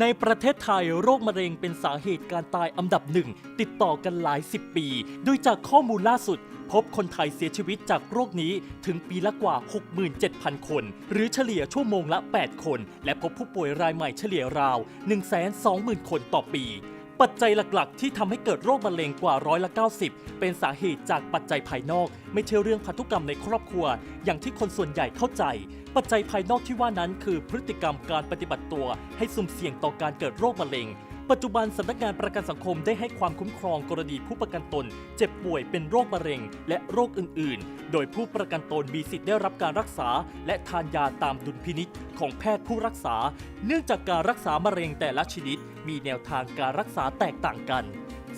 ในประเทศไทยโรคมะเร็งเป็นสาเหตุการตายอันดับหนึ่ง ติดต่อกันหลายสิบปี โดยจากข้อมูลล่าสุด พบคนไทยเสียชีวิตจากโรคนี้ถึงปีละกว่า 67,000 คน หรือเฉลี่ยชั่วโมงละ 8 คน และพบผู้ป่วยรายใหม่เฉลี่ยราว 120,000 คนต่อปี ปัจจัยหลักๆ ที่ทำให้เกิดโรคมะเร็งกว่าร้อยละ90 เป็นสาเหตุจากปัจจัยภายนอก ไม่ใช่เรื่องพันธุกรรมในครอบครัว อย่างที่คนส่วนใหญ่เข้าใจ ปัจจัยภายนอกที่ว่านั้นคือพฤติกรรมการปฏิบัติตัว ให้สุ่มเสี่ยงต่อการเกิดโรคมะเร็ง ปัจจุบันสำนักงานประกันสังคมได้ให้ความคุ้มครองกรณีผู้ประกันตน เจ็บป่วยเป็นโรคมะเร็ง และโรคอื่น ๆ โดยผู้ประกันตนมีสิทธิ์ได้รับการรักษา และทานยาตามดุลพินิษของแพทย์ผู้รักษา เนื่องจากการรักษามะเร็งแต่ละชนิด มีแนวทางการรักษาแตกต่างกัน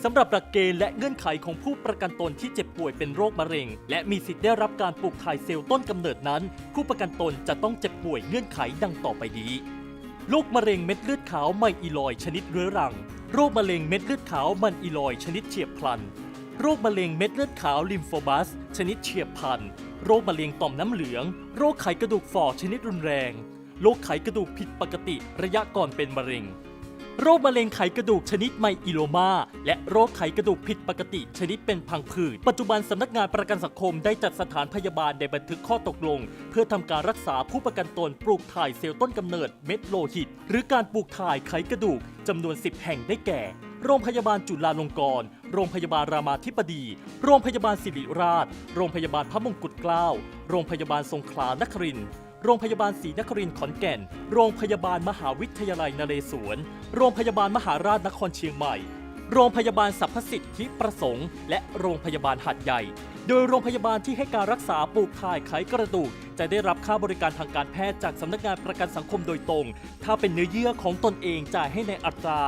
สำหรับหลักเกณฑ์และเงื่อนไขของผู้ประกันตนที่เจ็บป่วยเป็นโรคมะเร็ง และมีสิทธิ์ได้รับการปลูกถ่ายเซลล์ต้นกำเนิดนั้น ผู้ประกันตนจะต้องเจ็บป่วยเงื่อนไขดังต่อไปนี้ โรคมะเร็งเม็ดเลือดขาวไมอีลอย์ชนิดเรื้อรัง โรคมะเร็งเม็ดเลือดขาวมันอีลอย์ชนิดเฉียบพลัน โรคมะเร็งเม็ดเลือดขาวลิมโฟบัส ชนิดเฉียบพลัน โรคมะเร็งต่อมน้ำเหลือง โรคไขกระดูกฝ่อชนิดรุนแรง โรคไขกระดูกผิดปกติระยะก่อนเป็นมะเร็ง โรคมะเร็งไขกระดูกชนิดไมอิโลมา และโรคไขกระดูกผิดปกติชนิดเป็นพังผืด ปัจจุบันสำนักงานประกันสังคมได้จัดสถานพยาบาลในบันทึกข้อตกลง เพื่อทำการรักษาผู้ประกันตนปลูกถ่ายเซลล์ต้นกำเนิดเม็ดโลหิต หรือการปลูกถ่ายไขกระดูกจำนวน 10 แห่งได้แก่ โรงพยาบาลจุฬาลงกรณ์ โรงพยาบาลรามาธิบดี โรงพยาบาลศิริราช โรงพยาบาลพระมงกุฎเกล้า โรงพยาบาลสงขลานครินทร์ โรงพยาบาลศรีนครินทร์ขอนแก่น โรงพยาบาลมหาวิทยาลัยนเรศวร โรงพยาบาลมหาราชนครเชียงใหม่ โรงพยาบาลสรรพสิทธิประสงค์ และโรงพยาบาลหัดใหญ่ โดยโรงพยาบาลที่ให้การรักษาปลูกถ่ายไขกระดูก จะได้รับค่าบริการทางการแพทย์จากสำนักงานประกันสังคมโดยตรง ถ้าเป็นเนื้อเยื่อของตนเองจ่ายให้ในอัตรา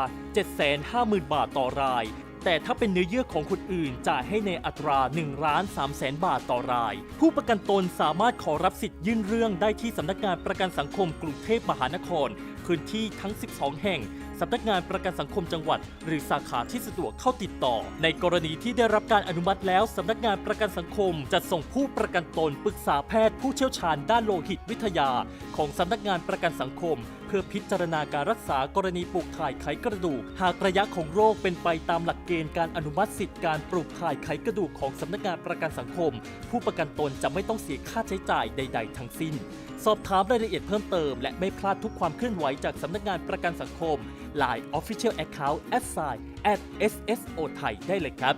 750,000 บาทต่อราย แต่ถ้าเป็นเนื้อเยื่อของคนอื่นจ่ายให้ในอัตรา1ล้าน3แสนบาทต่อราย ผู้ประกันตนสามารถขอรับสิทธิ์ยื่นเรื่องได้ที่สำนักงานประกันสังคมกรุงเทพมหานคร พื้นที่ทั้ง 12 แห่งสำนักงานประกันสังคมจังหวัด หรือสาขาที่สะดวกเข้าติดต่อ ในกรณีที่ได้รับการอนุมัติแล้วสำนักงานประกันสังคมจะส่งผู้ประกันตนปรึกษาแพทย์ผู้เชี่ยวชาญด้านโลหิตวิทยา ของสำนักงานประกันสังคมเพื่อพิจารณาการรักษากรณีปลูกถ่ายไขกระดูก หากระยะของโรคเป็นไปตามหลักเกณฑ์การอนุมัติสิทธิการปลูกถ่ายไขกระดูกของสำนักงานประกันสังคม ผู้ประกันตนจะไม่ต้องเสียค่าใช้จ่ายใด ๆ ทั้งสิ้น สอบถามรายละเอียดเพิ่มเติม และไม่พลาดทุกความเคลื่อนไหวจากสำนักงานประกันสังคม Line Official Account at sign at SSO ไทยได้เลยครับ